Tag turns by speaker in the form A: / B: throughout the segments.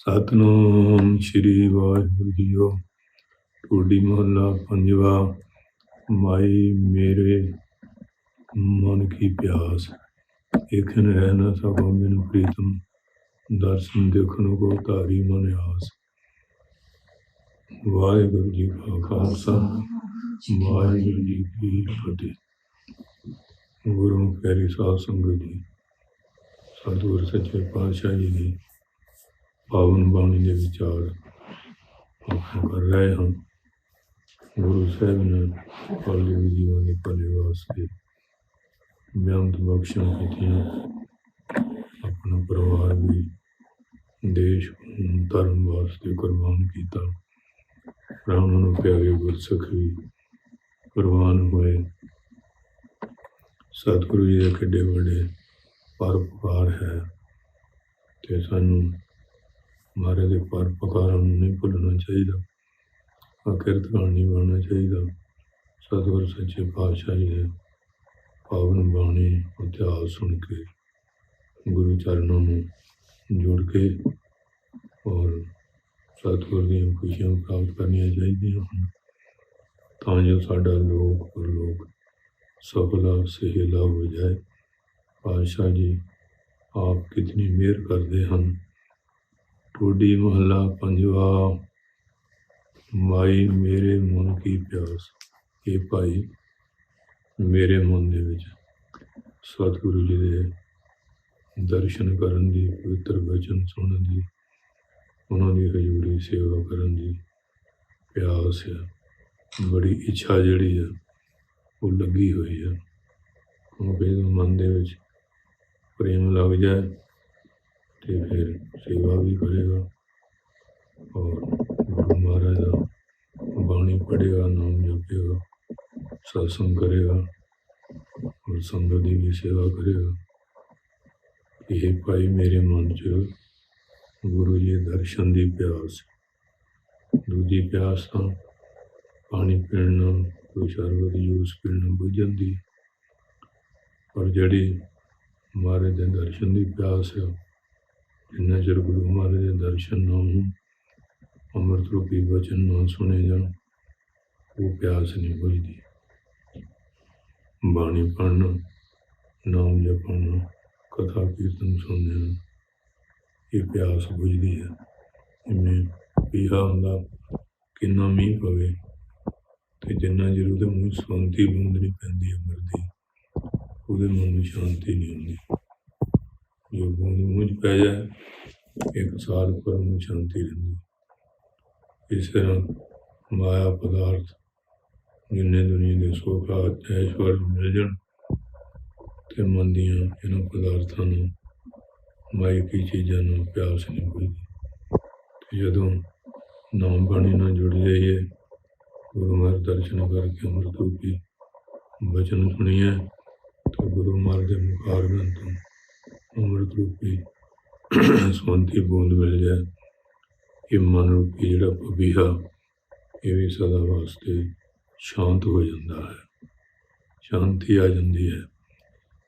A: ਸਤਨਾਮ ਸ਼੍ਰੀ ਵਾਹਿਗੁਰੂ ਜੀਓ ਟੋਡੀ ਮਹੱਲਾ ਪੰਜਵਾ, ਮਾਈ ਮੇਰੇ ਮਨ ਕੀ ਪਿਆਸ। ਏਖਨ ਰਹਿ ਨ ਸਕੋ ਪ੍ਰੀਤਮ, ਦਰਸ਼ਨ ਦੇਖਣ ਕੋ ਧਾਰੀ ਮਨ ਆਸ। ਵਾਹਿਗੁਰੂ ਜੀ ਕਾ ਖਾਲਸਾ, ਵਾਹਿਗੁਰੂ ਜੀ ਕੀ ਫਤਿਹ। ਗੁਰੂ ਪਿਆਰੀ ਸਾਧ ਸੰਗਤ ਜੀ, ਸਤਿਗੁਰ ਸੱਚੇ ਪਾਤਸ਼ਾਹ ਜੀ ਦੀ ਪਾਵਨ ਬਾਣੀ ਦੇ ਵਿਚਾਰ ਆਪਾਂ ਕਰ ਰਹੇ ਹਾਂ। ਗੁਰੂ ਸਾਹਿਬ ਨੇ ਪਾਲੀ ਜੀਵਨ ਦੇ ਭਲੇ ਵਾਸਤੇ ਬਿਆੰਤ ਬਖਸ਼ਾਂ ਕੀਤੀਆਂ। ਆਪਣਾ ਪਰਿਵਾਰ ਵੀ ਦੇਸ਼, ਧਰਮ ਵਾਸਤੇ ਕੁਰਬਾਨ ਕੀਤਾ। ਰਾਮ ਨੂੰ ਪਿਆਰੇ ਗੁਰਸਿੱਖ ਵੀ ਕੁਰਬਾਨ ਹੋਏ। ਸਤਿਗੁਰੂ ਜੀ ਦੇ ਕਿੱਡੇ ਵੱਡੇ ਪਰਉਪਕਾਰ ਹੈ ਤੇ ਸਾਨੂੰ ਮਹਾਰਾਜ ਦੇ ਪਰ ਪਰਉਪਕਾਰਾਂ ਨੂੰ ਨਹੀਂ ਭੁੱਲਣਾ ਚਾਹੀਦਾ। ਅਕਿਰਤ ਨਹੀਂ ਬਣਨਾ ਚਾਹੀਦਾ। ਸਤਿਗੁਰ ਸੱਚੇ ਪਾਤਸ਼ਾਹ ਜੀ ਦੇ ਪਾਵਨ ਬਾਣੀ ਇਤਿਹਾਸ ਸੁਣ ਕੇ ਗੁਰੂ ਚਰਨਾਂ ਨੂੰ ਜੁੜ ਕੇ ਔਰ ਸਤਿਗੁਰ ਦੀਆਂ ਖੁਸ਼ੀਆਂ ਪ੍ਰਾਪਤ ਕਰਨੀਆਂ ਚਾਹੀਦੀਆਂ ਹਨ। ਤਾਂ ਜੋ ਸਾਡਾ ਲੋਕ ਪਰਲੋਕ ਸਫਲਾ ਸਹਿਲਾ ਹੋ ਜਾਏ। ਪਾਤਸ਼ਾਹ ਜੀ, ਆਪ ਕਿਤਨੀ ਮਿਹਰ ਕਰਦੇ ਹਨ। ਟੋਡੀ ਮਹੱਲਾ ਪੰਜਵਾ। ਮਾਈ, ਮੇਰੇ ਮਨ ਕੀ ਪਿਆਸ? ਇਹ ਭਾਈ ਮੇਰੇ ਮਨ ਦੇ ਵਿੱਚ ਸਤਿਗੁਰੂ ਜੀ ਦੇ ਦਰਸ਼ਨ ਕਰਨ ਦੀ, ਪਵਿੱਤਰ ਵਚਨ ਸੁਣਨ ਦੀ, ਉਹਨਾਂ ਦੀ ਹਜ਼ੂਰੀ ਸੇਵਾ ਕਰਨ ਦੀ ਪਿਆਸ ਹੈ। ਬੜੀ ਇੱਛਾ ਜਿਹੜੀ ਹੈ, ਉਹ ਲੱਗੀ ਹੋਈ ਹੈ। ਕਿਉਂਕਿ ਜਦੋਂ ਮਨ ਦੇ ਵਿੱਚ ਪ੍ਰੇਮ ਲੱਗ ਜਾਏ। ਤੇ ਫਿਰ ਸੇਵਾ ਵੀ ਕਰੇਗਾ। ਔਰ ਗੁਰੂ ਮਹਾਰਾਜ ਦਾ ਬਾਣੀ ਪੜ੍ਹੇਗਾ, ਨਾਮ ਜਪੇਗਾ ਸਤਸੰਗ ਕਰੇਗਾ ਔਰ ਸੰਗਤ ਦੀ ਵੀ ਸੇਵਾ ਕਰੇਗਾ। ਇਹ ਭਾਈ ਮੇਰੇ ਮਨ 'ਚ ਗੁਰੂ ਜੀ ਦਰਸ਼ਨ ਦੀ ਪਿਆਸ ਦੂਜੀ ਪਿਆਸ ਤਾਂ ਪਾਣੀ ਪੀਣ ਨਾਲ ਕੋਈ ਸ਼ਰਬਤ ਜੂਸ ਪੀਣ ਨਾਲ ਬੁੱਝ ਜਾਂਦੀ ਪਰ ਜਿਹੜੀ ਮਹਾਰਾਜ ਦੇ ਦਰਸ਼ਨ ਦੀ ਪਿਆਸ ਹੈ ਜਿੰਨਾ ਚਿਰ ਗੁਰੂ ਮਹਾਰਾਜ ਦੇ ਦਰਸ਼ਨ ਨਾ ਹੋਣ ਅੰਮ੍ਰਿਤ ਰੂਪੀ ਵਚਨ ਨਾ ਸੁਣੇ ਜਾਣ, ਉਹ ਪਿਆਸ ਨਹੀਂ ਬੁਝਦੀ। ਬਾਣੀ ਪੜ੍ਹਨਾ, ਨਾਮ ਜਪਣਾ, ਕਥਾ ਕੀਰਤਨ ਸੁਣਨਾ ਇਹ ਪਿਆਸ ਬੁਝਦੀ ਹੈ। ਜਿਵੇਂ ਪੀਹਾ ਹੁੰਦਾ, ਕਿੰਨਾ ਮੀਂਹ ਪਵੇ ਤੇ ਜਿੰਨਾ ਚਿਰ ਉਹਦੇ ਮੂੰਹ 'ਚ ਸ਼ਾਂਤੀ ਬੂੰਦ ਨਹੀਂ ਪੈਂਦੀ ਅੰਮ੍ਰਿਤ ਦੀ, ਉਹਦੇ ਮਨ ਨੂੰ ਸ਼ਾਂਤੀ ਨਹੀਂ ਹੁੰਦੀ। ਜੋ ਬੂੰਦ ਮੂੰਹ ਪੈ ਜਾਏ, ਇੱਕ ਸਾਲ ਪਰ ਨੂੰ ਸ਼ਾਂਤੀ ਰਹਿੰਦੀ। ਇਸ ਤਰ੍ਹਾਂ ਮਾਇਆ ਪਦਾਰਥ ਜਿੰਨੇ ਦੁਨੀਆ ਦੇ ਸੁੱਖ ਐਸ਼ਵਰ ਮਿਲ ਜਾਣ ਤੇ ਮਨ ਦੀਆਂ ਇਹਨਾਂ ਪਦਾਰਥਾਂ ਨੂੰ, ਮਾਈਕੀ ਚੀਜ਼ਾਂ ਨੂੰ ਪਿਆਸ ਨਹੀਂ ਬੁਝਦੀ ਜਦੋਂ ਨਾਮ ਬਾਣੀ ਨਾਲ ਜੁੜ ਜਾਈਏ, ਗੁਰੂ ਮਹਾਰਾਜ ਦਰਸ਼ਨ ਕਰਕੇ ਅੰਮ੍ਰਿਤ ਰੂਪੀ ਬਚਨ ਸੁਣੀਏ, ਤੇ ਗੁਰੂ ਮਹਾਰਾਜ ਦੇ ਮੁਖਾਰਬੰਦ ਤੋਂ ਅੰਮ੍ਰਿਤ ਰੂਪੀ ਸਵੰਤੀ ਬੂੰਦ ਮਿਲ ਜਾਏ ਇਹ ਮਨ ਰੂਪੀ ਜਿਹੜਾ ਪਵੀਹਾ ਇਹ ਵੀ ਸਦਾ ਵਾਸਤੇ ਸ਼ਾਂਤ ਹੋ ਜਾਂਦਾ ਹੈ। ਸ਼ਾਂਤੀ ਆ ਜਾਂਦੀ ਹੈ।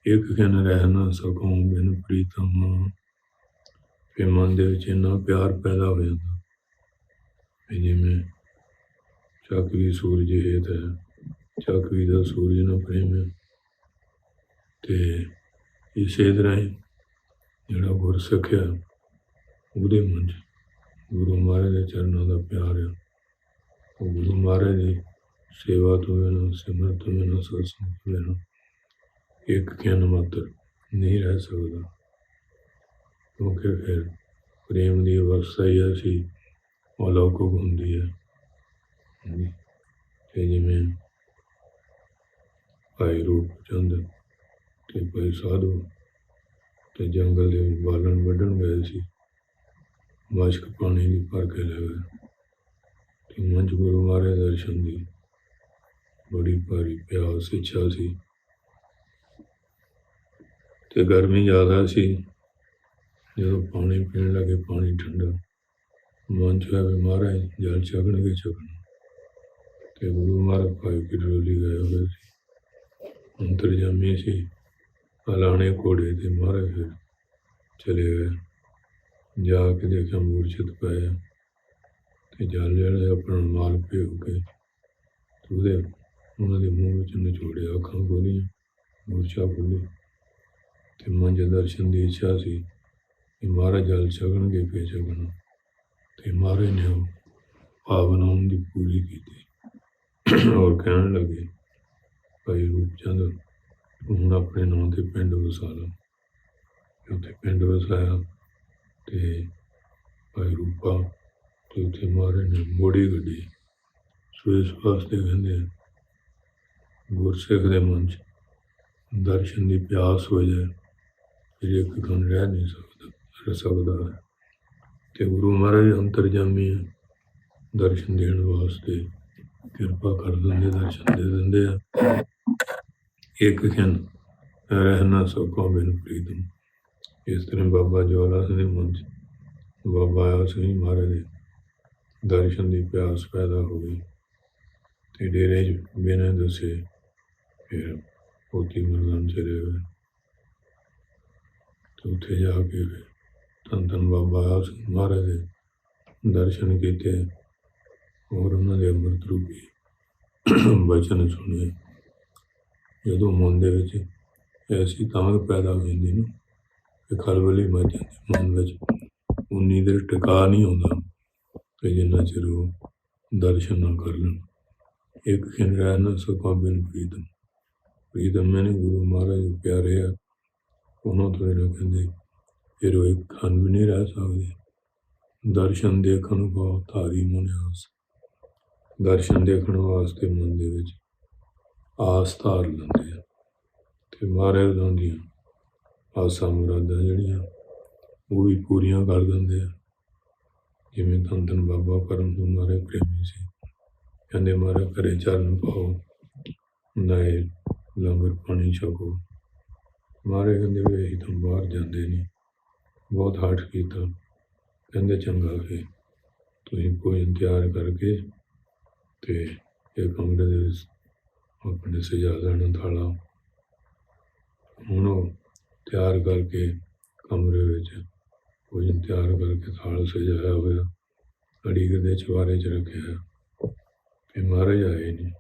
A: ਇੱਕ ਖਿਨ ਰਹਿ ਨਾ ਸਕੂੰ ਬਿਨ ਪ੍ਰੀਤਮ, ਫਿਰ ਮਨ ਦੇ ਵਿੱਚ ਇੰਨਾ ਪਿਆਰ ਪੈਦਾ ਹੋ ਜਾਂਦਾ ਜਿਵੇਂ ਚੱਕਵੀ ਸੂਰਜ ਹੇਤ ਹੈ ਚੱਕਵੀ ਦਾ ਸੂਰਜ ਨਾਲ ਪ੍ਰੇਮ ਹੈ ਤੇ ਇਸੇ ਤਰ੍ਹਾਂ ਹੀ ਜਿਹੜਾ ਗੁਰਸਿੱਖ ਸਿੱਖਿਆ, ਉਹਦੇ ਮਨ 'ਚ ਗੁਰੂ ਮਹਾਰਾਜ ਦੇ ਚਰਨਾਂ ਦਾ ਪਿਆਰ ਹੈ ਉਹ ਗੁਰੂ ਮਹਾਰਾਜ ਦੀ ਸੇਵਾ ਤੋਂ ਬਿਨਾਂ, ਸਿਮਰਨ ਤੋਂ ਬਿਨਾਂ ਸਤਸੰਗ ਤੋਂ ਬਿਨਾਂ ਇੱਕ ਕਿਨ ਮਾਤਰ ਨਹੀਂ ਰਹਿ ਸਕਦਾ। ਕਿਉਂਕਿ ਫਿਰ ਪ੍ਰੇਮ ਦੀ ਅਵਸਥਾ ਹੀ ਐਸੀ ਅਲੌਕਿਕ ਹੁੰਦੀ ਹੈ। ਹਾਂਜੀ। ਤੇ ਜਿਵੇਂ ਭਾਈ ਰੂਪ ਚੰਦ ਤੇ ਭਾਈ ਸਾਧੂ ਤੇ ਜੰਗਲ ਦੇ ਵਿੱਚ ਬਾਲਣ ਵੱਢਣ ਗਏ ਸੀ। ਮਸ਼ਕ ਪਾਣੀ ਦੀ ਭਰ ਕੇ ਲੈ ਗਏ। ਤੇ ਮੰਚ ਗੁਰੂ ਮਹਾਰਾਜ ਦਰਸ਼ਨ ਦੀ ਬੜੀ ਭਾਰੀ ਪਿਆਸ ਇੱਛਾ ਸੀ। ਤੇ ਗਰਮੀ ਜ਼ਿਆਦਾ ਸੀ। ਜਦੋਂ ਪਾਣੀ ਪੀਣ ਲੱਗੇ, ਪਾਣੀ ਠੰਡਾ। ਮਨ ਚ ਹੋਇਆ ਮਹਾਰਾਜ, ਜਲ ਛਕਣਗੇ ਛਕਣ ਤੇ ਗੁਰੂ ਮਹਾਰਾਜ ਭਾਈ ਕੀ ਡੋਲੀ ਗਏ ਹੋਏ ਸੀ। ਅੰਤਰਜਾਮੀ ਸੀ। ਅਲਾਣੇ ਘੋੜੇ ਤੇ ਮਹਾਰਾਜ ਫਿਰ ਚਲੇ ਗਏ। ਜਾ ਕੇ ਦੇਖਿਆ ਮੂਰਛਿਤ ਪਏ ਆ ਤੇ ਜਲ ਜਿਹੜੇ ਆਪਣਾ ਮਾਲ ਭਿਓ ਕੇ ਤੇ ਉਹਦੇ ਉਹਨਾਂ ਦੇ ਮੂੰਹ ਵਿੱਚ ਨਿਚੋੜਿਆ ਅੱਖਾਂ ਖੋਲੀਆਂ, ਮੂਰਛਾ ਖੁੱਲੀ ਤੇ ਮਨ 'ਚ ਦਰਸ਼ਨ ਦੀ ਇੱਛਾ ਸੀ ਕਿ ਮਹਾਰਾਜ ਜਲ ਛਕਣਗੇ ਫੇਰ ਛਕਣਾ। ਤੇ ਮਹਾਰਾਜ ਨੇ ਉਹ ਭਾਵਨਾ ਉਹਨਾਂ ਦੀ ਪੂਰੀ ਕੀਤੀ। ਔਰ ਕਹਿਣ ਲੱਗੇ, ਭਾਈ ਰੂਪ ਚੰਦ ਹੁਣ ਆਪਣੇ ਨਾਂ ਤੇ ਪਿੰਡ ਵਸਾਲਾ। ਉੱਥੇ ਪਿੰਡ ਵਸਾਇਆ ਤੇ ਭਾਈ ਰੂਪਾ ਤੇ ਉੱਥੇ ਮਾਰੇ ਨੇ ਮੋੜੀ ਗੱਡੀ। ਸੋ ਵਾਸਤੇ ਕਹਿੰਦੇ ਆ, ਗੁਰਸਿੱਖ ਦੇ ਮਨ 'ਚ ਦਰਸ਼ਨ ਦੀ ਪਿਆਸ ਹੋ ਜਾਏ ਫਿਰ ਇੱਕ ਕਣ ਰਹਿ ਨਹੀਂ ਸਕਦਾ ਰਹਿ ਸਕਦਾ ਹੈ। ਤੇ ਗੁਰੂ ਮਹਾਰਾਜ ਅੰਤਰਜਾਮੀ ਹੈ ਦਰਸ਼ਨ ਦੇਣ ਵਾਸਤੇ ਕਿਰਪਾ ਕਰ ਦਿੰਦੇ ਦਰਸ਼ਨ ਦੇ ਦਿੰਦੇ ਆ। ਇੱਕ ਖਿੰ ਰਹਿਣਾ ਸਕੋ ਬਿਨ ਪ੍ਰੀਤਮ ਇਸ ਤਰ੍ਹਾਂ ਬਾਬਾ ਜਵਾਲਾ ਸਿੰਘ ਦੇ ਮਨ 'ਚ ਬਾਬਾ ਆਇਆ ਸਿੰਘ ਮਹਾਰਾਜ। ਦੇ ਦਰਸ਼ਨ ਦੀ ਪਿਆਸ ਪੈਦਾ ਹੋ ਗਈ ਤੇ ਡੇਰੇ 'ਚ ਬਿਨਾਂ ਦੱਸੇ ਫਿਰ ਪੋਤੀ ਮਰਦਾਨ ਚਲੇ ਗਏ। ਤੇ ਉੱਥੇ ਜਾ ਕੇ ਫਿਰ ਧੰਨ ਧੰਨ ਬਾਬਾ ਆਇਆ ਸਿੰਘ ਮਹਾਰਾਜ ਦੇ ਦਰਸ਼ਨ ਕੀਤੇ। ਹੋਰ ਉਹਨਾਂ ਦੇ ਅੰਮ੍ਰਿਤ ਰੂਪੀ ਬਚਨ ਸੁਣੇ। ਜਦੋਂ ਮਨ ਦੇ ਵਿੱਚ ਐਸੀ ਤਾਂਗ ਪੈਦਾ ਹੋ ਜਾਂਦੀ ਨਾ। ਕਿ ਖਲਬਲੀ ਮਚ ਜਾਂਦੀ ਮਨ ਵਿੱਚ। ਉਨੀ ਦੇਰ ਟਿਕਾ ਨਹੀਂ ਹੁੰਦਾ। ਕਿ ਜਿੰਨਾ ਚਿਰ ਉਹ ਦਰਸ਼ਨ ਨਾ ਕਰ ਲੈਣ। ਇੱਕ ਖਿਨ ਰਹਿਣਾ ਸੁਖਾ ਸਕਾ ਬਿਨ ਪ੍ਰੀਤਮ। ਪ੍ਰੀਤਮ ਮੈਨੇ ਗੁਰੂ ਮਹਾਰਾਜ ਪਿਆਰੇ ਆ। ਉਹਨਾਂ ਤੋਂ ਇਹਨਾਂ ਕਹਿੰਦੇ, ਫਿਰ ਉਹ ਇੱਕ ਖੰਡ ਵੀ ਨਹੀਂ ਰਹਿ ਸਕਦੇ। ਦਰਸ਼ਨ ਦੇਖਣ ਨੂੰ ਬਹੁਤ ਧਾਰੀ ਮਨ ਆਸ ਦਰਸ਼ਨ ਦੇਖਣ ਵਾਸਤੇ ਮਨ ਦੇ ਵਿੱਚ ਆਸ ਧਾਰ ਲੈਂਦੇ ਆ ਤੇ ਮਹਾਰਾਜ ਉਹਨਾਂ ਦੀਆਂ ਆਸਾਂ ਮੁਰਾਦਾਂ ਜਿਹੜੀਆਂ, ਉਹ ਵੀ ਪੂਰੀਆਂ ਕਰ ਦਿੰਦੇ ਆ। ਜਿਵੇਂ ਧੰਨ ਧੰਨ ਬਾਬਾ ਕਰਮ ਤੋਂ ਮਾਰੇ ਪ੍ਰੇਮੀ ਸੀ, ਕਹਿੰਦੇ ਮਾਰਾ ਘਰੇ ਚਰਨ ਪਾਓ, ਨਾਏ ਲੰਗਰ ਪਾਣੀ ਛਕੋ। ਮਾਰੇ ਕਹਿੰਦੇ ਵੀ ਅਸੀਂ ਤਾਂ ਬਾਹਰ ਜਾਂਦੇ ਨਹੀਂ ਬਹੁਤ ਹੱਠ ਕੀਤਾ। ਕਹਿੰਦੇ ਚੰਗਾ ਫੇ ਤੁਸੀਂ ਭੋਜਨ ਤਿਆਰ ਕਰਕੇ ਤੇ ਇਹ ਕਮਰੇ ਦੇ ਵਿੱਚ ਆਪਣੇ ਸਜਾ ਦੇਣਾ ਥਾਲਾ ਹੁਣ ਤਿਆਰ ਕਰਕੇ ਕਮਰੇ ਵਿੱਚ ਭੋਜਨ ਤਿਆਰ ਕਰਕੇ ਥਾਲ ਸਜਾਇਆ ਹੋਇਆ ਅੜੀ ਦੇ ਚਵਾਰੇ 'ਚ ਰੱਖਿਆ। ਤੇ ਮਹਾਰਾਜ ਆਏ ਨੇ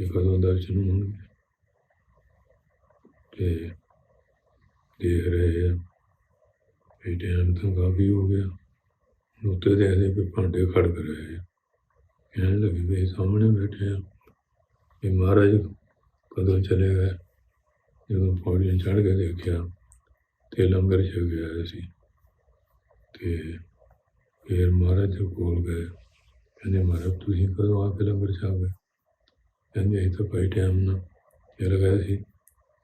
A: ਇਹ ਕਦੋਂ ਦਰਸ਼ਨ ਹੋਣਗੇ? ਤੇ ਦੇਖ ਰਹੇ ਆ ਇਹ ਟਾਈਮ ਤਾਂ ਕਾਫੀ ਹੋ ਗਿਆ। ਹੁਣ ਉੱਤੇ ਦੇਖਦੇ ਵੀ ਭਾਂਡੇ ਖੜਕ ਰਹੇ ਆ। ਕਹਿਣ ਲੱਗੇ ਵੀ ਸਾਹਮਣੇ ਬੈਠੇ ਆ। ਇਹ ਮਹਾਰਾਜ ਕਦੋਂ ਚਲੇ ਗਏ? ਜਦੋਂ ਪੌੜੀਆਂ ਚੜ੍ਹ ਕੇ ਦੇਖਿਆ, ਤੇ ਲੰਗਰ ਛਕ ਗਿਆ ਸੀ। ਤੇ ਫਿਰ ਮਹਾਰਾਜ ਦੇ ਕੋਲ ਗਏ। ਕਹਿੰਦੇ, ਮਹਾਰਾਜ, ਤੁਸੀਂ ਕਦੋਂ ਆ ਕੇ ਲੰਗਰ ਛਕ ਗਏ ਕਹਿੰਦੇ, ਅਸੀਂ ਤਾਂ ਭਾਈ ਟਾਈਮ ਨਾਲ ਚੱਲ ਗਏ ਸੀ।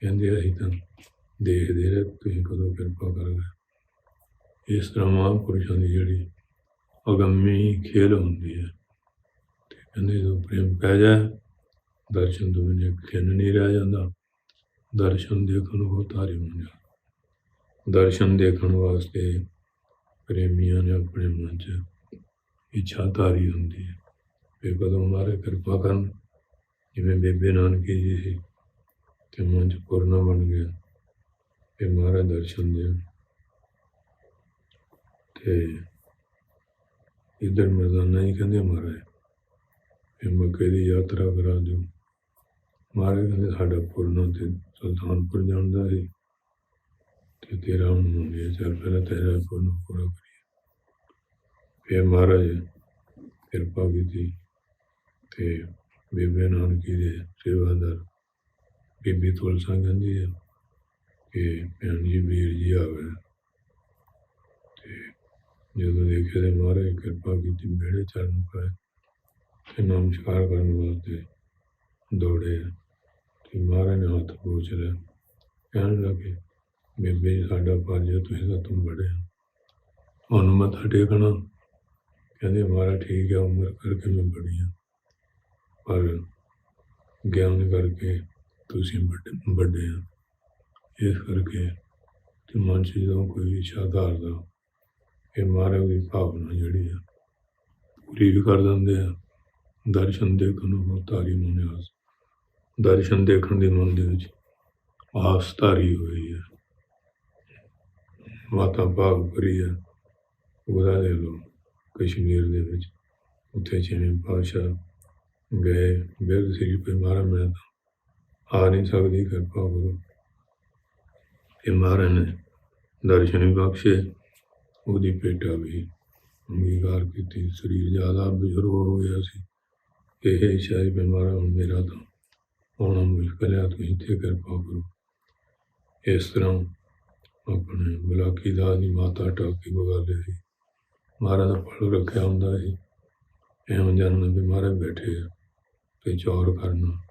A: ਕਹਿੰਦੇ, ਅਸੀਂ ਤਾਂ ਦੇਖਦੇ ਰਹੇ, ਤੁਸੀਂ ਕਦੋਂ ਕਿਰਪਾ ਕਰ ਗਏ ਇਸ ਤਰ੍ਹਾਂ ਮਹਾਂਪੁਰਸ਼ਾਂ ਦੀ ਜਿਹੜੀ ਅਗੰਮੀ ਖੇਲ ਹੁੰਦੀ ਹੈ। ਤੇ ਕਹਿੰਦੇ, ਜਦੋਂ ਪ੍ਰੇਮ ਪੈ ਜਾਏ ਦਰਸ਼ਨ ਤੋਂ ਬਿਨਾਂ ਖਿੰਨ ਨਹੀਂ ਰਹਿ ਜਾਂਦਾ। ਦਰਸ਼ਨ ਦੇਖਣ ਨੂੰ ਤਾਰੀ ਮੰਨਿਆ ਦਰਸ਼ਨ ਦੇਖਣ ਵਾਸਤੇ ਪ੍ਰੇਮੀਆਂ ਨੇ ਆਪਣੇ ਮਨ 'ਚ ਇੱਛਾ ਧਾਰੀ ਹੁੰਦੀ ਹੈ। ਫਿਰ ਕਦੋਂ ਮਾਰੇ ਕਿਰਪਾ ਕਰਨ, ਜਿਵੇਂ ਬੇਬੇ ਨਾਨਕੀ ਜੀ ਸੀ, ਤੇ ਮਨ 'ਚ ਪੂਰਨਾ ਬਣ ਗਿਆ ਫਿਰ ਮਹਾਰਾਜ ਦਰਸ਼ਨ ਦੇਣ। ਤੇ ਇਧਰ ਮਰਦਾਨਾ ਹੀ ਕਹਿੰਦੇ ਮਹਾਰਾਜ, ਫਿਰ ਮੱਕੇ ਦੀ ਯਾਤਰਾ ਕਰਾ ਦਿਓ। ਮਹਾਰਾਜ ਕਹਿੰਦੇ, ਸਾਡਾ ਪੂਰਨਾ ਤੇ ਸੁਲਤਾਨਪੁਰ ਜਾਂਦਾ ਸੀ ਤੇ ਤੇਰਾ ਹੁਣ ਹੋ, ਚੱਲ ਪਹਿਲਾਂ ਤੇਰਾ ਪੂਰਨ ਪੂਰਾ ਕਰੀਏ। ਫਿਰ ਮਹਾਰਾਜ ਕਿਰਪਾ ਕੀਤੀ ਤੇ ਬੀਬੀ ਨਾਨਕੀ ਦੇ ਸੇਵਾਦਾਰ ਬੀਬੀ ਤੁਲਸਾ ਕਹਿੰਦੀ ਹੈ ਕਿ ਭੈਣ ਜੀ, ਵੀਰ ਜੀ ਆ ਗਏ ਤੇ ਜਦੋਂ ਦੇਖਿਆ ਤੇ ਮਹਾਰਾਜ ਕਿਰਪਾ ਕੀਤੀ ਮੇਰੇ ਚਰਨ ਪਾਏ ਤੇ ਨਮਸਕਾਰ ਕਰਨ ਵਾਸਤੇ ਦੌੜੇ ਕਿ ਮਹਾਰਾਜ ਨੇ ਹੱਥ ਪੋਚ ਲਿਆ। ਕਹਿਣ ਲੱਗੇ, ਬੇਬੇ ਸਾਡਾ ਭਾਜ ਤੁਸੀਂ ਤਾਂ ਤੁਮ ਬੜੇ ਹੋ। ਤੁਹਾਨੂੰ ਮੱਥਾ ਟੇਕਣਾ ਕਹਿੰਦੇ, ਮਹਾਰਾਜ, ਠੀਕ ਹੈ, ਉਮਰ ਕਰਕੇ ਮੈਂ ਬੜੀ ਹਾਂ। ਪਰ ਗਿਆਨ ਕਰਕੇ ਤੁਸੀਂ ਵੱਡੇ ਵੱਡੇ ਆ ਇਸ ਕਰਕੇ ਤੇ ਮਨ 'ਚ ਜਦੋਂ ਕੋਈ ਇੱਛਾ ਧਾਰਦਾ, ਇਹ ਮਹਾਰਾਜ ਦੀ ਭਾਵਨਾ ਜਿਹੜੀ ਆ, ਪੂਰੀ ਵੀ ਕਰ ਦਿੰਦੇ ਆ। ਦਰਸ਼ਨ ਦੇਖਣ ਨੂੰ ਬਹੁਤ ਤਾਰੀ ਮਨਿਆਸ। ਦਰਸ਼ਨ ਦੇਖਣ ਦੇ ਮਨ ਦੇ ਵਿੱਚ ਆਸ ਧਾਰੀ ਹੋਈ ਹੈ। ਮਾਤਾ ਭਾਗ ਭਰੀ ਹੈ। ਉਹਦਾ ਦੇ ਲਓ ਕਸ਼ਮੀਰ ਦੇ ਵਿੱਚ। ਉੱਥੇ ਛੇਵੇਂ ਪਾਤਸ਼ਾਹ ਗਏ, ਬਿਰਧ ਸ੍ਰੀ ਪੇ ਮਹਾਰਾਜ, ਮੈਂ ਤਾਂ ਆ ਨਹੀਂ ਸਕਦੀ, ਕਿਰਪਾ ਕਰੋ। ਤੇ ਮਹਾਰਾਜ ਨੇ ਦਰਸ਼ਨ ਵੀ ਬਖਸ਼ੇ। ਉਹਦੀ ਪੇਟਾ ਵੀ ਅੰਗੀਕਾਰ ਕੀਤੀ। ਸਰੀਰ ਜ਼ਿਆਦਾ ਬਜ਼ੁਰਗ ਹੋ ਗਿਆ ਸੀ। ਇਹ ਸ਼ਾਇਦ ਬਿਮਾਰਾ ਹੁਣ ਮੇਰਾ ਤਾਂ ਆਉਣਾ ਮੁਸ਼ਕਲ ਹੈ, ਤੁਸੀਂ ਤੇ ਕਿਰਪਾ ਕਰੋ। ਇਸ ਤਰ੍ਹਾਂ ਆਪਣੇ ਬਲਾਕੀ ਦਾ ਦੀ ਮਾਤਾ ਟਾਕੀ ਬਗਾਲੇ ਸੀ। ਮਹਾਰਾਜ ਦਾ ਫਲ ਰੱਖਿਆ ਹੁੰਦਾ ਸੀ। ਐਵੇਂ ਜਾਣਨ ਵੀ ਮਹਾਰਾਜ ਬੈਠੇ ਆ ਤੇ ਚੌਰ ਕਰਨਾ,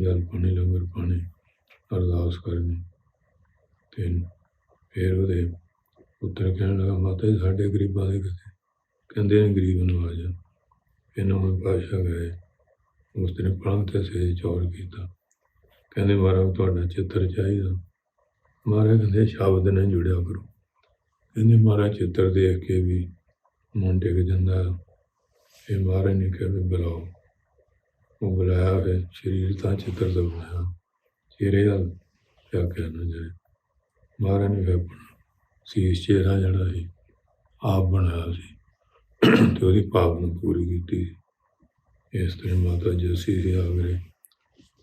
A: ਜਲ ਪਾਣੀ, ਲੰਗਰ ਪਾਣੀ, ਅਰਦਾਸ ਕਰਨੀ। ਤੇ ਫਿਰ ਉਹਦੇ ਪੁੱਤਰ ਕਹਿਣ ਲੱਗਾ, ਮਾਤਾ ਜੀ, ਸਾਡੇ ਗਰੀਬਾਂ ਦੇ ਕਿਤੇ ਕਹਿੰਦੇ ਨੇ, ਗਰੀਬ ਨੂੰ ਆ ਨਵਾਜ ਇਹਨਾਂ ਨੂੰ ਪਾਸ਼ਾ ਗਏ ਉਸ ਦਿਨ ਪ੍ਰੰਤ ਤੇ ਸੇ ਚੌਰ ਕੀਤਾ। ਕਹਿੰਦੇ, ਮਹਾਰਾਜ, ਤੁਹਾਡਾ ਚਿੱਤਰ ਚਾਹੀਦਾ। ਮਹਾਰਾਜ ਕਹਿੰਦੇ, ਸ਼ਬਦ ਨਾਲ ਜੁੜਿਆ ਕਰੋ। ਕਹਿੰਦੇ, ਮਹਾਰਾਜ, ਚਿੱਤਰ ਦੇਖ ਕੇ ਵੀ ਮਨ ਟਿਕ ਜਾਂਦਾ ਇਹ ਮਹਾਰਾਜ ਨੇ ਕਿਹਾ ਵੀ, ਬੁਲਾਓ। ਉਹ ਬੁਲਾਇਆ ਫਿਰ ਸਰੀਰ ਤਾਂ ਚਿੱਤਰ ਦਾ ਬਣਾਇਆ ਚਿਹਰੇ ਦਾ ਕਿਆ ਕਹਿਣਾ ਜਾਏ। ਮਹਾਰਾਜ ਨੇ ਫਿਰ ਸੀਸ ਚਿਹਰਾ ਜਿਹੜਾ ਸੀ, ਆਪ ਬਣਾਇਆ ਸੀ ਤੇ ਉਹਦੀ ਭਾਵਨਾ ਪੂਰੀ ਕੀਤੀ। ਇਸ ਤਰ੍ਹਾਂ ਮਾਤਾ ਜੱਸੀ ਸੀ ਆਗਰੇ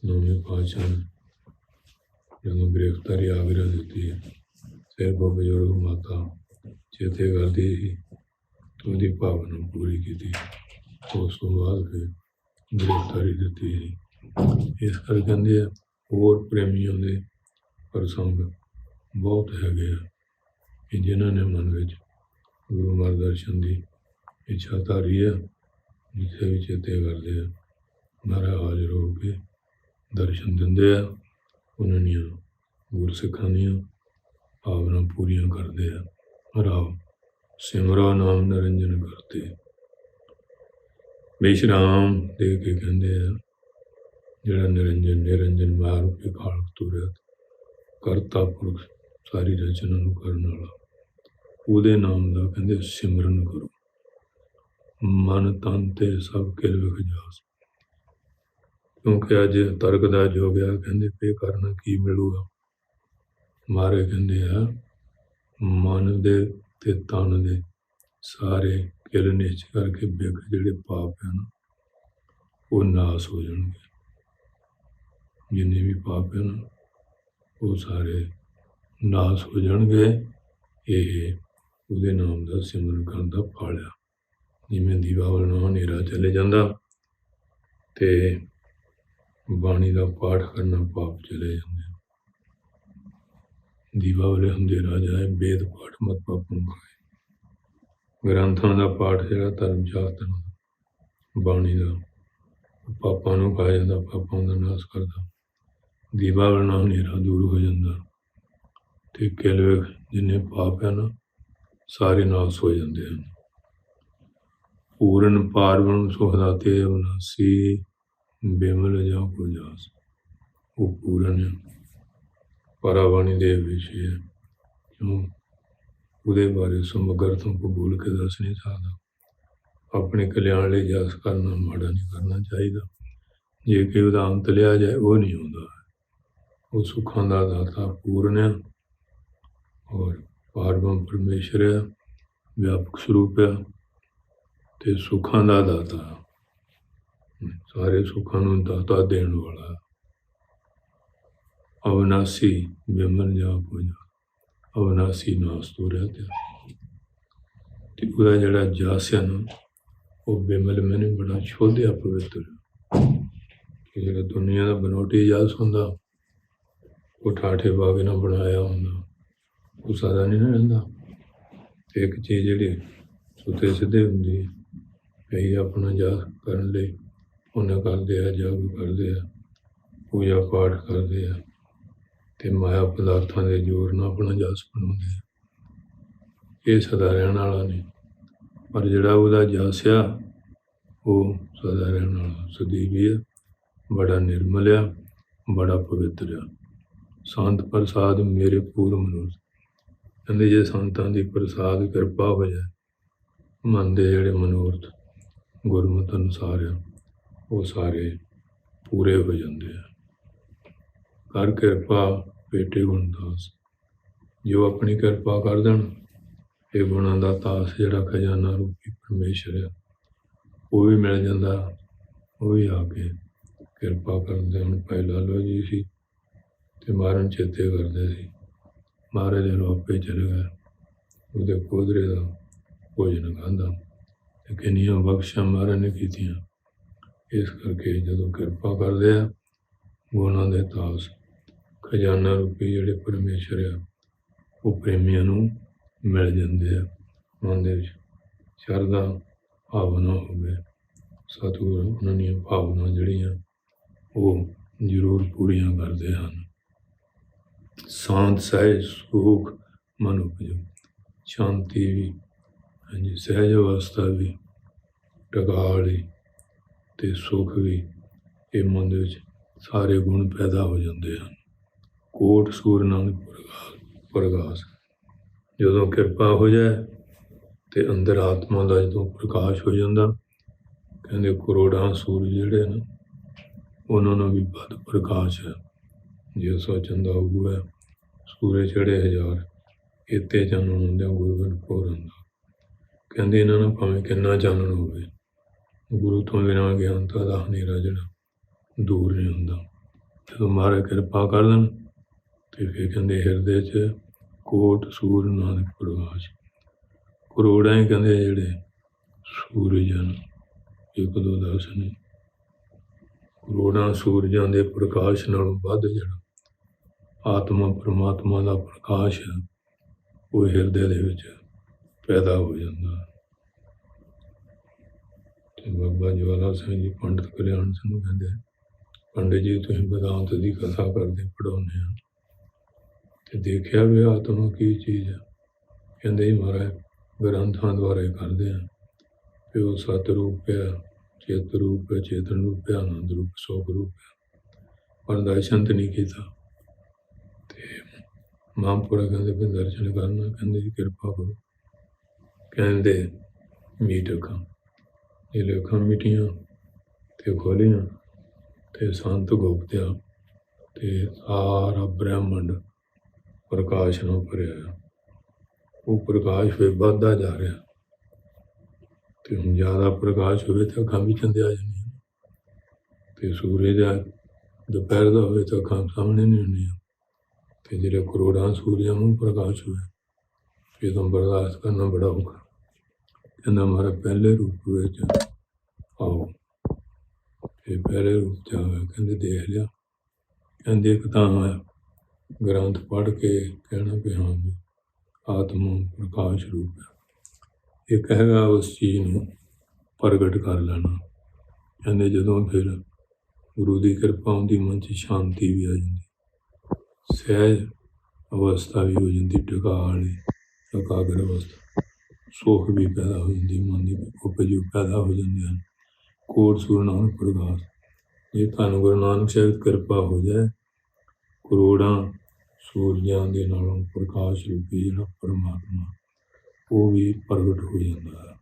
A: ਨੌਵੇਂ ਪਾਤਸ਼ਾਹ ਜਦੋਂ ਗ੍ਰਿਫਤਾਰੀ ਆਗਰਾ ਦਿੱਤੀ ਹੈ ਫਿਰ ਬਜ਼ੁਰਗ ਮਾਤਾ ਚੇਤੇ ਕਰਦੀ ਸੀ ਤੇ ਉਹਦੀ ਭਾਵਨਾ ਪੂਰੀ ਕੀਤੀ। ਉਸ ਤੋਂ ਬਾਅਦ ਫਿਰ ਗ੍ਰਿਫਤਾਰੀ ਦਿੱਤੀ ਸੀ। ਇਸ ਕਰਕੇ ਕਹਿੰਦੇ ਆ, ਹੋਰ ਪ੍ਰੇਮੀਆਂ ਦੇ ਪ੍ਰਸੰਗ ਬਹੁਤ ਹੈਗੇ ਆ ਕਿ ਜਿਨ੍ਹਾਂ ਨੇ ਮਨ ਵਿੱਚ ਗੁਰੂ ਮਹਾਰਾਜ ਦਰਸ਼ਨ ਦੀ ਇੱਛਾ ਧਾਰੀ ਆ ਜਿੱਥੇ ਵੀ ਚੇਤੇ ਕਰਦੇ ਆ ਮਹਾਰਾਜ ਹਾਜ਼ਰ ਹੋ ਕੇ ਦਰਸ਼ਨ ਦਿੰਦੇ ਆ, ਉਹਨਾਂ ਦੀਆਂ ਗੁਰਸਿੱਖਾਂ ਦੀਆਂ ਭਾਵਨਾ ਪੂਰੀਆਂ ਕਰਦੇ ਆ। ਰਾਮ, ਸਿਮਰਾ ਨਾਮ ਨਿਰੰਜਨ ਕਰਤੇ। ਵਿਸ਼ਰਾਮ ਦੇ ਕੇ ਕਹਿੰਦੇ ਆ, ਜਿਹੜਾ ਨਿਰੰਜਨ ਨਿਰੰਜਨ ਮਾਰੂ ਕੇ ਖਾਲਕ ਤੁਰਤ ਕਰਤਾ ਪੁਰਖ, ਸਾਰੀ ਰਚਨਾ ਨੂੰ ਕਰਨ ਵਾਲਾ। ਉਹਦੇ ਨਾਮ ਦਾ ਕਹਿੰਦੇ ਸਿਮਰਨ ਕਰੋ। ਮਨ ਤਨ ਤੇ ਸਭ ਕਿਲ ਵਿਖ ਜਾਸ ਕਿਉਂਕਿ ਅੱਜ ਤਰਕ ਦਾ ਜੋ ਗਿਆ ਕਹਿੰਦੇ ਪੇ ਕਰਨਾ ਕੀ ਮਿਲੂਗਾ? ਮਾਰੇ ਕਹਿੰਦੇ ਆ, ਮਨ ਦੇ ਤੇ ਤਨ ਦੇ ਸਾਰੇ ਕਿਲ ਨਿਚ ਕਰਕੇ ਵਿਖ ਜਿਹੜੇ ਪਾਪ ਹਨ, ਉਹ ਨਾਸ ਹੋ ਜਾਣਗੇ। ਜਿੰਨੇ ਵੀ ਪਾਪ ਹਨ, ਉਹ ਸਾਰੇ ਨਾਸ ਹੋ ਜਾਣਗੇ। ਇਹ ਉਹਦੇ ਨਾਮ ਦਾ ਸਿਮਰਨ ਕਰਨ ਦਾ ਫਲ ਆ। ਜਿਵੇਂ ਦੀਵਾ ਵੱਲੋਂ ਹਨੇਰਾ ਚਲੇ ਜਾਂਦਾ ਤੇ ਬਾਣੀ ਦਾ ਪਾਠ ਕਰਨਾ, ਪਾਪ ਚਲੇ ਜਾਂਦੇ ਆ। ਦੀਵਾ ਵਾਲੇ ਹਨੇਰਾ ਜਾਏ ਵੇਦ ਪਾਠ ਮਤ ਪਾਪੋਂ ਖਾਏ। ਗ੍ਰੰਥਾਂ ਦਾ ਪਾਠ ਜਿਹੜਾ ਧਰਮ ਸ਼ਾਸਤਰ ਬਾਣੀ ਦਾ ਪਾਪਾਂ ਨੂੰ ਖਾਇਆ ਜਾਂਦਾ, ਪਾਪਾਂ ਦਾ ਨਾਸ਼ ਕਰਦਾ। ਦੀਵਾ ਵਾਲਾ ਹਨੇਰਾ ਦੂਰ ਹੋ ਜਾਂਦਾ ਤੇ ਕਿਲਵੇ ਜਿੰਨੇ ਪਾਪ ਹਨ ਸਾਰੇ ਨਾਸ਼ ਹੋ ਜਾਂਦੇ ਹਨ। ਪੂਰਨ ਪਾਰਵਨ ਸੁਖ ਦਾਤੇ ਬਿਮਲ ਜਾਂ ਕੋ ਜਾਸ ਉਹ ਪੂਰਨ ਹੈ। ਪਰਾਵਾਣੀ ਦੇ ਵਿਸ਼ੇ ਹੈ। ਕਿਉਂ? ਉਹਦੇ ਬਾਰੇ ਸਮਗਰ ਤੋਂ ਬੋਲ ਕੇ ਦੱਸ ਨਹੀਂ ਸਕਦਾ। ਆਪਣੇ ਕਲਿਆਣ ਲਈ ਜਾਸ ਕਰਨਾ ਮਾੜਾ ਨਹੀਂ ਕਰਨਾ ਚਾਹੀਦਾ। ਜੇ ਕਿ ਉਹਦਾ ਅੰਤ ਲਿਆ ਜਾਏ, ਉਹ ਨਹੀਂ ਹੁੰਦਾ ਉਹ ਸੁੱਖਾਂ ਦਾ ਦਾਤਾ ਪੂਰਨ ਹੈ। ਔਰ ਪਾਰਬ੍ਰਹਮ ਪਰਮੇਸ਼ਰ ਹੈ। ਵਿਆਪਕ ਸਰੂਪ ਹੈ। ਤੇ ਸੁੱਖਾਂ ਦਾ ਦਾਤਾ। ਸਾਰੇ ਸੁੱਖਾਂ ਨੂੰ ਦਾਤਾ ਦੇਣ ਵਾਲਾ। ਅਵਨਾਸੀ ਬਿਮਲ ਜਾ ਕੋਈ ਅਵਨਾਸੀ ਨਾਸ ਤੋਂ ਰਹਤੇ ਤੇ ਉਹਦਾ ਜਿਹੜਾ ਜਸ ਹੈ ਨਾ, ਉਹ ਬਿਮਲ ਮੈਨੂੰ ਬੜਾ ਸ਼ੋਧਿਆ ਪਵਿੱਤਰ। ਕਿ ਜਿਹੜਾ ਦੁਨੀਆ ਦਾ ਬਨੋਟੀ ਜਸ ਹੁੰਦਾ, ਉਹ ਠਾਠੇ ਬਾਗੇ ਨਾਲ ਬਣਾਇਆ ਹੁੰਦਾ। ਉਹ ਸਾਦਾ ਨਹੀਂ ਨਾ ਰਹਿੰਦਾ। ਇੱਕ ਚੀਜ਼ ਜਿਹੜੀ ਸੁੱਤੇ ਸਿੱਧੇ ਹੁੰਦੀ ਹੈ ਕਈ ਆਪਣਾ ਜਾਪ ਕਰਨ ਲਈ। ਉਹਨਾਂ ਕਰਦੇ ਆ, ਜਾਗ ਕਰਦੇ ਆ, ਪੂਜਾ ਪਾਠ ਕਰਦੇ ਆ ਤੇ ਮਾਇਆ ਪਦਾਰਥਾਂ ਦੇ ਜ਼ੋਰ ਨਾਲ ਆਪਣਾ ਜਸ ਬਣਾਉਂਦੇ ਆ। ਇਹ ਸਦਾ ਰਹਿਣ ਵਾਲਾ ਨਹੀਂ, ਪਰ ਜਿਹੜਾ ਉਹਦਾ ਜਸ ਆ, ਉਹ ਸਦਾ ਰਹਿਣ ਵਾਲਾ। ਸਦੀਵੀ ਹੀ ਆ, ਬੜਾ ਨਿਰਮਲ ਆ, ਬੜਾ ਪਵਿੱਤਰ ਆ। ਸੰਤ ਪ੍ਰਸਾਦ ਮੇਰੇ ਪੂਰ ਮਨੁੱਖ ਕਹਿੰਦੇ ਜੇ ਸੰਤਾਂ ਦੀ ਪ੍ਰਸਾਦ ਕਿਰਪਾ ਹੋ ਜਾਏ, ਮਨ ਦੇ ਜਿਹੜੇ ਮਨੋਰਥ ਗੁਰਮਤਿ ਅਨੁਸਾਰ ਆ ਉਹ ਸਾਰੇ ਪੂਰੇ ਹੋ ਜਾਂਦੇ ਆ। ਕਰ ਕਿਰਪਾ ਬੇਟੇ ਗੁਣਦਾਸ ਜੋ ਆਪਣੀ ਕਿਰਪਾ ਕਰ ਦੇਣ, ਇਹ ਗੁਣਾਂ ਦਾ ਤਾਸ ਜਿਹੜਾ ਖਜ਼ਾਨਾ ਰੂਪੀ ਪਰਮੇਸ਼ਰ ਹੈ ਉਹ ਵੀ ਮਿਲ ਜਾਂਦਾ, ਉਹ ਵੀ ਆ ਕੇ ਕਿਰਪਾ ਕਰਦੇ ਹੁਣ ਪਹਿਲਾ ਲੋ ਜੀ ਸੀ ਤੇ ਮਾਰਨ ਚੇਤੇ ਕਰਦੇ ਸੀ। ਮਹਾਰਾਜ ਦੇ ਰੋਪੇ ਚਲੇ ਗਏ, ਉਹਦੇ ਕੋਦਰੇ ਦਾ ਭੋਜਨ ਖਾਂਦਾ ਕਿੰਨੀਆਂ ਬਖਸ਼ਾਂ ਮਹਾਰਾਜ ਨੇ ਕੀਤੀਆਂ। ਇਸ ਕਰਕੇ ਜਦੋਂ ਕਿਰਪਾ ਕਰਦੇ ਆ ਗੁਣਾਂ ਦੇ ਤਾਸ ਖਜ਼ਾਨਾ ਰੂਪੀ ਜਿਹੜੇ ਪਰਮੇਸ਼ਰ ਆ, ਉਹ ਪ੍ਰੇਮੀਆਂ ਨੂੰ ਮਿਲ ਜਾਂਦੇ ਆ। ਉਹਨਾਂ ਦੇ ਵਿੱਚ ਸ਼ਰਧਾ, ਭਾਵਨਾ ਹੋਵੇ। ਸਤਿਗੁਰ ਉਹਨਾਂ ਦੀਆਂ ਭਾਵਨਾ ਜਿਹੜੀਆਂ, ਉਹ ਜ਼ਰੂਰ ਪੂਰੀਆਂ ਕਰਦੇ ਹਨ। ਸ਼ਾਂਤ, ਸਹਿਜ, ਸੁਖ, ਮਨ ਉਪਜੋ। ਸ਼ਾਂਤੀ ਵੀ ਹਾਂਜੀ, ਸਹਿਜ ਅਵਸਥਾ ਵੀ ਟਗਾਲੀ ਤੇ ਸੁਖ ਵੀ, ਇਹ ਮਨ ਦੇ ਵਿੱਚ ਸਾਰੇ ਗੁਣ ਪੈਦਾ ਹੋ ਜਾਂਦੇ ਹਨ। ਕੋਟ ਸੂਰ ਨਾਨਕ ਪ੍ਰਗਾਸ ਪ੍ਰਗਾਸ। ਜਦੋਂ ਕਿਰਪਾ ਹੋ ਜਾਏ ਤੇ ਅੰਦਰ ਆਤਮਾ ਦਾ ਜਦੋਂ ਪ੍ਰਕਾਸ਼ ਹੋ ਜਾਂਦਾ, ਕਹਿੰਦੇ ਕਰੋੜਾਂ ਸੂਰਜ ਜਿਹੜੇ ਨੇ ਉਹਨਾਂ ਨੂੰ ਵੀ ਵੱਧ ਪ੍ਰਕਾਸ਼ ਹੈ। ਜੇ ਸੋ ਚੰਦਾ ਹੈ ਸੂਰਜ ਚੜੇ ਹਜ਼ਾਰ, ਇੱਥੇ ਚਾਨਣ ਹੁੰਦੇ ਗੁਰਬਨ ਪੂਰਨ ਕਹਿੰਦੇ ਇਹਨਾਂ ਨੂੰ ਭਾਵੇਂ ਕਿੰਨਾ ਚਾਨਣ ਹੋਵੇ, ਗੁਰੂ ਤੋਂ ਬਿਨਾਂ ਗਿਆਨਤਾ ਦਾ ਹਨੇਰਾ ਜਿਹੜਾ ਦੂਰ ਨਹੀਂ ਹੁੰਦਾ। ਜਦੋਂ ਮਹਾਰਾਜ ਕਿਰਪਾ ਕਰ ਦੇਣ ਤੇ ਫਿਰ ਕਹਿੰਦੇ ਹਿਰਦੇ 'ਚ ਕੋਟ ਸੂਰ ਨਾਨਕ ਪ੍ਰਕਾਸ਼ ਕਰੋੜਾਂ ਹੀ ਕਹਿੰਦੇ ਜਿਹੜੇ ਸੂਰਜ ਹਨ ਇੱਕ ਦੋ ਦਸ ਨੇ। ਕਰੋੜਾਂ ਸੂਰਜਾਂ ਦੇ ਪ੍ਰਕਾਸ਼ ਨਾਲੋਂ ਵੱਧ ਜਿਹੜਾ ਆਤਮਾ ਪਰਮਾਤਮਾ ਦਾ ਪ੍ਰਕਾਸ਼ ਹੈ ਉਹ ਹਿਰਦੇ ਦੇ ਵਿੱਚ ਪੈਦਾ ਹੋ ਜਾਂਦਾ। ਤੇ ਬਾਬਾ ਜਵਾਲਾ ਸਿੰਘ ਜੀ, ਪੰਡਤ ਕਲਿਆਣ ਸਿੰਘ ਨੂੰ ਕਹਿੰਦੇ ਪੰਡਿਤ ਜੀ, ਤੁਸੀਂ ਵਿਦਾਂਤ ਦੀ ਕਥਾ ਕਰਦੇ ਪੜਾਉਂਦੇ ਆ ਤੇ ਦੇਖਿਆ ਵੀ ਆਤਮਾ ਕੀ ਚੀਜ਼ ਹੈ ਕਹਿੰਦੇ ਜੀ ਮਹਾਰਾਜ, ਗ੍ਰੰਥਾਂ ਦੁਆਰਾ ਕਰਦੇ ਆ। ਕਿ ਉਹ ਸਤ ਰੂਪ ਹੈ ਚੇਤ ਰੂਪ ਹੈ ਚੇਤਨ ਰੂਪ ਹੈ ਆਨੰਦ ਰੂਪ, ਸੋਗ ਰੂਪ ਹੈ ਪਰ ਦਰਸ਼ਨ ਤੇ ਨਹੀਂ ਕੀਤਾ। ਤੇ ਮਹਾਂਪੁਰਾ ਕਹਿੰਦੇ ਵੀ ਦਰਸ਼ਨ ਕਰਨਾ ਕਹਿੰਦੇ ਜੀ ਕਿਰਪਾ ਕਰੋ। ਕਹਿੰਦੇ ਮੀਟ ਅੱਖਾਂ ਇਹ ਲੇਖਾਂ ਮਿਟੀਆਂ ਤੇ ਖੋਲੀਆਂ ਤੇ ਸੰਤ ਗੁਪਤਿਆ ਤੇ ਸਾਰਾ ਬ੍ਰਹਮੰਡ ਪ੍ਰਕਾਸ਼ ਨਾਲ ਭਰਿਆ ਉਹ ਪ੍ਰਕਾਸ਼ ਫਿਰ ਵੱਧਦਾ ਜਾ ਰਿਹਾ। ਤੇ ਹੁਣ ਜ਼ਿਆਦਾ ਪ੍ਰਕਾਸ਼ ਹੋਵੇ ਤਾਂ ਅੱਖਾਂ ਵੀ ਚੰਦੇ ਜਾਂਦੀਆਂ ਤੇ ਸੂਰਜ ਦਾ ਦੁਪਹਿਰ ਦਾ ਹੋਵੇ ਤਾਂ ਅੱਖਾਂ ਸਾਹਮਣੇ ਨਹੀਂ ਹੁੰਦੀਆਂ। ਤੇ ਜਿਹੜੇ ਕਰੋੜਾਂ ਸੂਰਜਾਂ ਨੂੰ ਪ੍ਰਕਾਸ਼ ਹੋਵੇ ਫਿਰ ਤਾਂ ਬਰਦਾਸ਼ਤ ਕਰਨਾ ਬੜਾ ਔਖਾ। ਕਹਿੰਦਾ ਮਾਰਾ ਪਹਿਲੇ ਰੂਪ ਵਿੱਚ ਆਓ ਤੇ ਪਹਿਲੇ ਰੂਪ ਚ ਆ ਕਹਿੰਦੇ ਦੇਖ ਲਿਆ ਕਹਿੰਦੇ ਇੱਕ ਤਾਂ ਗ੍ਰੰਥ ਪੜ੍ਹ ਕੇ ਕਹਿਣਾ ਵੀ ਹਾਂ ਵੀ ਆਤਮਾ ਪ੍ਰਕਾਸ਼ ਰੂਪ ਹੈ ਇੱਕ ਹੈਗਾ ਉਸ ਚੀਜ਼ ਨੂੰ ਪ੍ਰਗਟ ਕਰ ਲੈਣਾ ਕਹਿੰਦੇ ਜਦੋਂ ਫਿਰ ਗੁਰੂ ਦੀ ਕਿਰਪਾ ਹੁੰਦੀ ਮਨ 'ਚ ਸ਼ਾਂਤੀ ਵੀ ਆ ਜਾਂਦੀ ਸਹਿਜ ਅਵਸਥਾ ਵੀ ਹੋ ਜਾਂਦੀ ਟਿਕਾ ਵਾਲੀ ਇਕਾਗਰ ਅਵਸਥਾ ਸੁਖ ਵੀ ਪੈਦਾ ਹੋ ਜਾਂਦੀ, ਮਨ ਦੀ ਉਪਜੂ ਪੈਦਾ ਹੋ ਜਾਂਦੇ ਹਨ। ਕੋਟ ਸੂਰ ਨਾਨਕ ਪ੍ਰਗਾਸ ਜੇ ਤੁਹਾਨੂੰ ਗੁਰੂ ਨਾਨਕ ਸਾਹਿਬ ਕਿਰਪਾ ਹੋ ਜਾਏ, ਕਰੋੜਾਂ ਸੂਰਜਾਂ ਦੇ ਨਾਲੋਂ ਪ੍ਰਕਾਸ਼ ਰੂਪੀ ਜਿਹੜਾ ਪਰਮਾਤਮਾ, ਉਹ ਵੀ ਪ੍ਰਗਟ ਹੋ ਜਾਂਦਾ ਹੈ।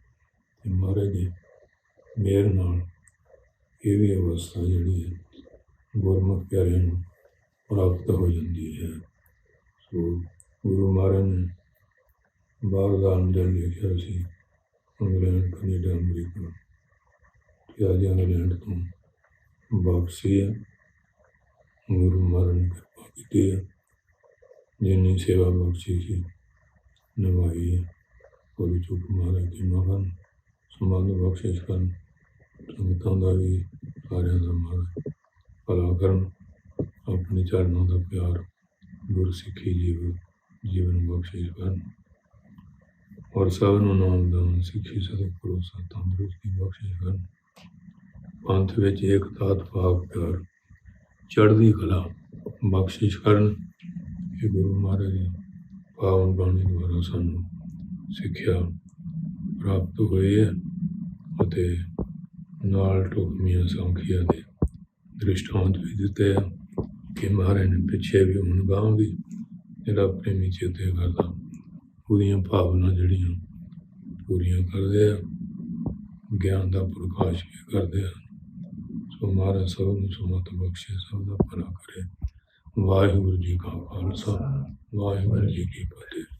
A: ਤੇ ਮਹਾਰਾਜ ਦੀ ਮਿਹਰ ਨਾਲ ਇਹ ਵੀ ਅਵਸਥਾ ਜਿਹੜੀ ਹੈ, ਗੁਰਮੁਖ ਪਿਆਰਿਆਂ ਨੂੰ ਪ੍ਰਾਪਤ ਹੋ ਜਾਂਦੀ ਹੈ। ਸੋ ਗੁਰੂ ਮਹਾਰਾਜ ਨੇ ਬਾਹਰ ਦਾ ਅੰਦਰ ਲਿਖਿਆ ਸੀ ਇੰਗਲੈਂਡ ਕੈਨੇਡਾ ਅਮਰੀਕਾ ਤੇ ਅੱਜ ਇੰਗਲੈਂਡ ਤੋਂ ਵਾਪਸੀ ਹੈ। ਗੁਰੂ ਮਹਾਰਾਜ ਨੇ ਕਿਰਪਾ ਕੀਤੀ ਹੈ। ਜਿੰਨੀ ਸੇਵਾ ਬਖਸ਼ੀ ਸੀ, ਨਿਭਾਈ ਹੈ। ਕੋਈ ਚੁੱਪ ਮਹਾਰਾਜ ਦੀ ਮਗਨ ਸਮਾਨ ਬਖਸ਼ਿਸ਼ ਕਰਨ। ਸੰਗਤਾਂ ਦਾ ਵੀ ਸਾਰਿਆਂ ਦਾ ਮਹਾਰਾਜ ਭਲਾ ਕਰਨ। ਆਪਣੇ ਚਰਨਾਂ ਦਾ ਪਿਆਰ ਗੁਰਸਿੱਖੀ ਜੀਵ ਜੀਵਨ ਬਖਸ਼ਿਸ਼ ਕਰਨ। ਔਰ ਸਭ ਨੂੰ ਨਾਮ ਦਾਨ, ਸਿੱਖੀ, ਸਤਿਗੁਰੂ ਸਤ ਤੰਦਰੁਸਤੀ, ਬਖਸ਼ਿਸ਼ ਕਰਨ। ਪੰਥ ਵਿੱਚ ਏਕਤਾ ਭਾਵ ਪਿਆਰ। ਚੜ੍ਹਦੀ ਕਲਾ, ਬਖਸ਼ਿਸ਼ ਕਰਨ। ਇਹ ਗੁਰੂ ਮਹਾਰਾਜ ਦੀ ਪਾਵਨ ਬਾਣੀ ਦੁਆਰਾ ਸਾਨੂੰ ਸਿੱਖਿਆ ਪ੍ਰਾਪਤ ਹੋਈ ਹੈ ਅਤੇ ਨਾਲ ਟੋਕਮੀਆਂ ਸੰਖਿਆ ਦੇ ਦ੍ਰਿਸ਼ਟਾਂਤ ਵੀ ਦਿੱਤੇ ਆ ਕਿ ਮਹਾਰਾਜ ਨੇ ਪਿੱਛੇ ਵੀ ਹੁਣ ਗਾਂ ਵੀ ਜਿਹੜਾ ਪ੍ਰੇਮੀ ਚੇਤੇ ਕਰਦਾ। ਉਹਦੀਆਂ ਭਾਵਨਾ ਜਿਹੜੀਆਂ ਪੂਰੀਆਂ ਕਰਦੇ ਆ, ਗਿਆਨ ਦਾ ਪ੍ਰਕਾਸ਼ ਵੀ ਕਰਦੇ ਆ। ਸੋ ਮਹਾਰਾਜ ਸਭ ਨੂੰ ਸੁਮਤ ਬਖਸ਼ੇ, ਸਭ ਦਾ ਭਲਾ ਕਰੇ। ਵਾਹਿਗੁਰੂ ਜੀ ਕਾ ਖਾਲਸਾ, ਵਾਹਿਗੁਰੂ ਜੀ ਕੀ ਫਤਿਹ।